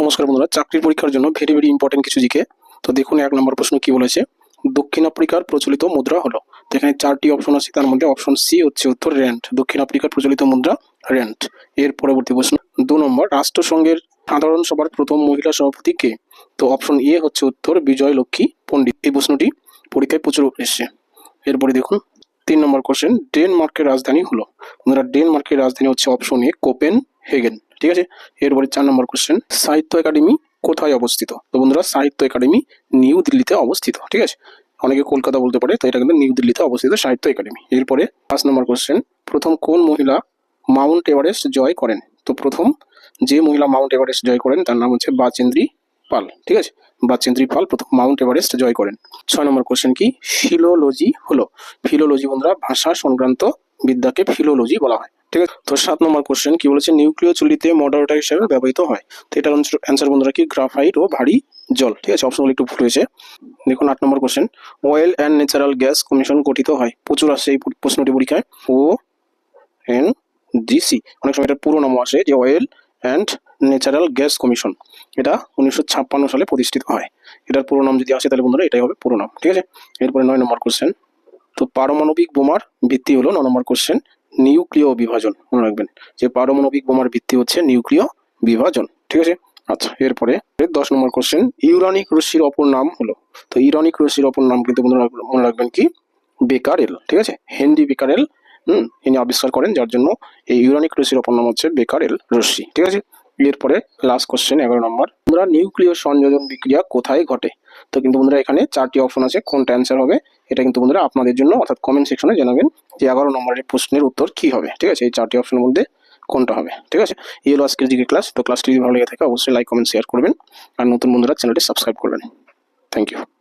নমস্কার বন্ধুরা, চাকরির পরীক্ষার জন্য ভেরি ভেরি ইম্পর্টেন্ট কিছু জিকে। তো দেখুন, এক নম্বর প্রশ্ন কি বলেছে? দক্ষিণ আফ্রিকার প্রচলিত মুদ্রা হলো। তো এখানে চারটি অপশন আছে, তার মধ্যে অপশন সি হচ্ছে উত্তর র্যান্ট দক্ষিণ আফ্রিকার প্রচলিত মুদ্রা র্যান্ট এর পরবর্তী প্রশ্ন, দু নম্বর, রাষ্ট্রসংঘের সাধারণ সভার প্রথম মহিলা সভাপতি কে? তো অপশন এ হচ্ছে উত্তর, বিজয় লক্ষ্মী পণ্ডিত। এই প্রশ্নটি পরীক্ষায় প্রচুর এসছে। এরপরে দেখুন, তিন নম্বর কোশ্চেন ডেনমার্কের রাজধানী হলো। ডেনমার্কের রাজধানী হচ্ছে অপশন এ কোপেন হেগেন ঠিক আছে? এরপরে চার নম্বর কোশ্চেন সাহিত্য একাডেমি কোথায় অবস্থিত? তো বন্ধুরা, সাহিত্য একাডেমি নিউ দিল্লিতে অবস্থিত, ঠিক আছে? অনেকে কলকাতা বলতে পারে, তো এটা কিন্তু নিউ দিল্লিতে অবস্থিত সাহিত্য একাডেমি। এরপরে পাঁচ নম্বর কোশ্চেন প্রথম কোন মহিলা মাউন্ট এভারেস্ট জয় করেন? তো প্রথম যে মহিলা মাউন্ট এভারেস্ট জয় করেন, তার নাম হচ্ছে বাচেন্দ্রী পাল, ঠিক আছে? বাচেন্দ্রী পাল প্রথম মাউন্ট এভারেস্ট জয় করেন। ছয় নম্বর কোশ্চেন কি? ফিলোলজি হলো। ফিলোলজি বন্ধুরা, ভাষা সংক্রান্ত বিদ্যাকে ফিলোলজি বলা হয়। ঠিক আছে? তো সাত নম্বর কোশ্চেন কি বলেছে? নিউক্লিয় চুল্লিতে মডারেটর হিসেবে ব্যবহৃত হয়। তো এটার অ্যান্সার বন্ধুরা কি? গ্রাফাইট ও ভারী জল। ঠিক আছে? অপশনগুলো একটু ভুল হয়েছে। দেখুন আট নম্বর question oil and natural gas commission গঠিত হয়। প্রচুর আসছে এই প্রশ্নটি পরীক্ষায়। ও এন জিসি অনেক সময় এটার পুরো নামও আসে, যে oil and natural gas commission এটা উনিশশো ছাপ্পান্ন সালে প্রতিষ্ঠিত হয়। এটার পুরো নাম যদি আসে তাহলে বন্ধুরা, এটাই হবে পুরো নাম। ঠিক আছে? এরপরে নয় নম্বর কোশ্চেন তো পারমাণবিক বোমার ভিত্তি হলো ন নম্বর কোশ্চেন নিউক্লিয় বিভাজন, মনে রাখবেন। যে পারমাণবিক বোমার ভিত্তি হচ্ছে নিউক্লিয় বিভাজন, ঠিক আছে? আচ্ছা এরপরে দশ নম্বর কোশ্চেন ইউরানিক রশ্মির অপর নাম হলো। তো ইউরানিক রশ্মির অপর নাম কিন্তু মনে রাখবেন কি? বেকারেল, ঠিক আছে? হেনরি বেকারেল, হুম, ইনি আবিষ্কার করেন, যার জন্য এই ইউরানিক রশ্মির অপর নাম হচ্ছে বেকারেল রশ্মি, ঠিক আছে? এরপরে লাস্ট কোশ্চেন এগারো নম্বর। বন্ধুরা নিউক্লিয় সংযোজন বিক্রিয়া কোথায় ঘটে? তো কিন্তু বন্ধুরা, এখানে চারটি অপশন আছে, কোনটা অ্যান্সার হবে? এটা কিন্তু বন্ধুরা আপনাদের জন্য, অর্থাৎ কমেন্ট সেকশনে জানাবেন যে এগারো নম্বরের প্রশ্নের উত্তর কী হবে, ঠিক আছে? এই চারটি অপশনের মধ্যে কোনটা হবে, ঠিক আছে? এই হলো আজকের দিকে ক্লাস তো ক্লাসটি যদি ভালো লেগে থাকে, অবশ্যই লাইক কমেন্ট শেয়ার করবেন। আর নতুন বন্ধুরা চ্যানেলটি সাবস্ক্রাইব করবেন। Thank you